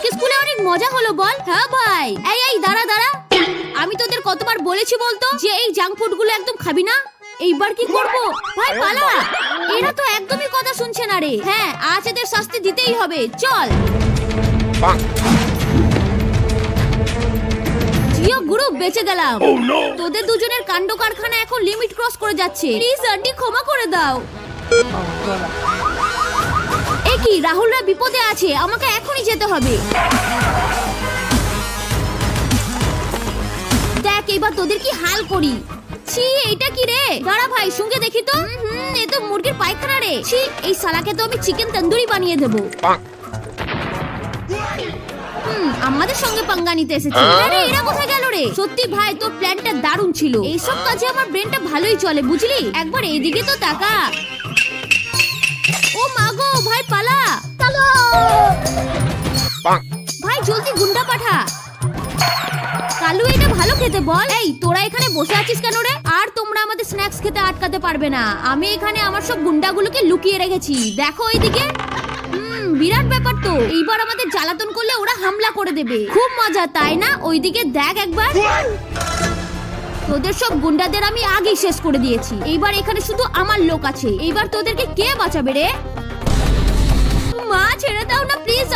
আজকে স্কুলে অনেক মজা হলো বল। হ্যাঁ ভাই। এই এই দাঁড়া দাঁড়া। আমি তোদের কতবার বলেছি বলতো যে এই জাঙ্ক ফুডগুলো একদম খাবি না? এইবার কি করব? ভাই পালা। এরা তো একদমই কথা শুনছে না রে। হ্যাঁ আজ এদের শাস্তি দিতেই হবে। চল। জিও গ্রুপ বেঁচে গেলাম। তোদের দুজনের কাণ্ড কারখানা এখন লিমিট ক্রস করে যাচ্ছে। প্লিজ আন্টি ক্ষমা করে দাও। এ কি? রাহুলরা বিপদে আছে আমাকে এখনই যেতে হবে। দেখ এবার তোদের কি হাল করি? ছি এটা কি রে? দাঁড়া ভাই সঙ্গে দেখি তো। হুম এ তো মুরগির পায়খানা রে। ছি এই সালাকে তো আমি চিকেন তন্দুরি বানিয়ে দেবো। হুম আমাদের সঙ্গে পাঙ্গা নিতে এসেছে। আরে এরা কোথায় গেল রে? সত্যি ভাই তোর প্ল্যানটা দারুণ ছিল। এইসব কাজে আমার ব্রেনটা ভালোই চলে বুঝলি? একবার এইদিকে তো তাকা। ও মাগো জলদি গুন্ডা পাঠা। কালু, এটা ভালো খেতে বল। এই, তোরা এখানে বসে আছিস কেন রে? আর তোমরা আমাদের স্ন্যাক্স খেতে আটকাতে পারবে না। আমি এখানে আমার সব গুন্ডাগুলোকে লুকিয়ে রেখেছি। দেখো এইদিকে বিরাট ব্যাপার তো। এইবার আমাদের জ্বালাতন করলে ওরা হামলা করে দেবে। খুব মজা, তাই না? ওইদিকে দেখ একবার। তোদের সব গুন্ডাদের আমি আগেই শেষ করে দিয়েছি। এইবার এখানে শুধু আমার লোক আছে। এইবার তোদেরকে কে বাঁচাবে রে? মা, ছেড়ে দাও না প্লিজ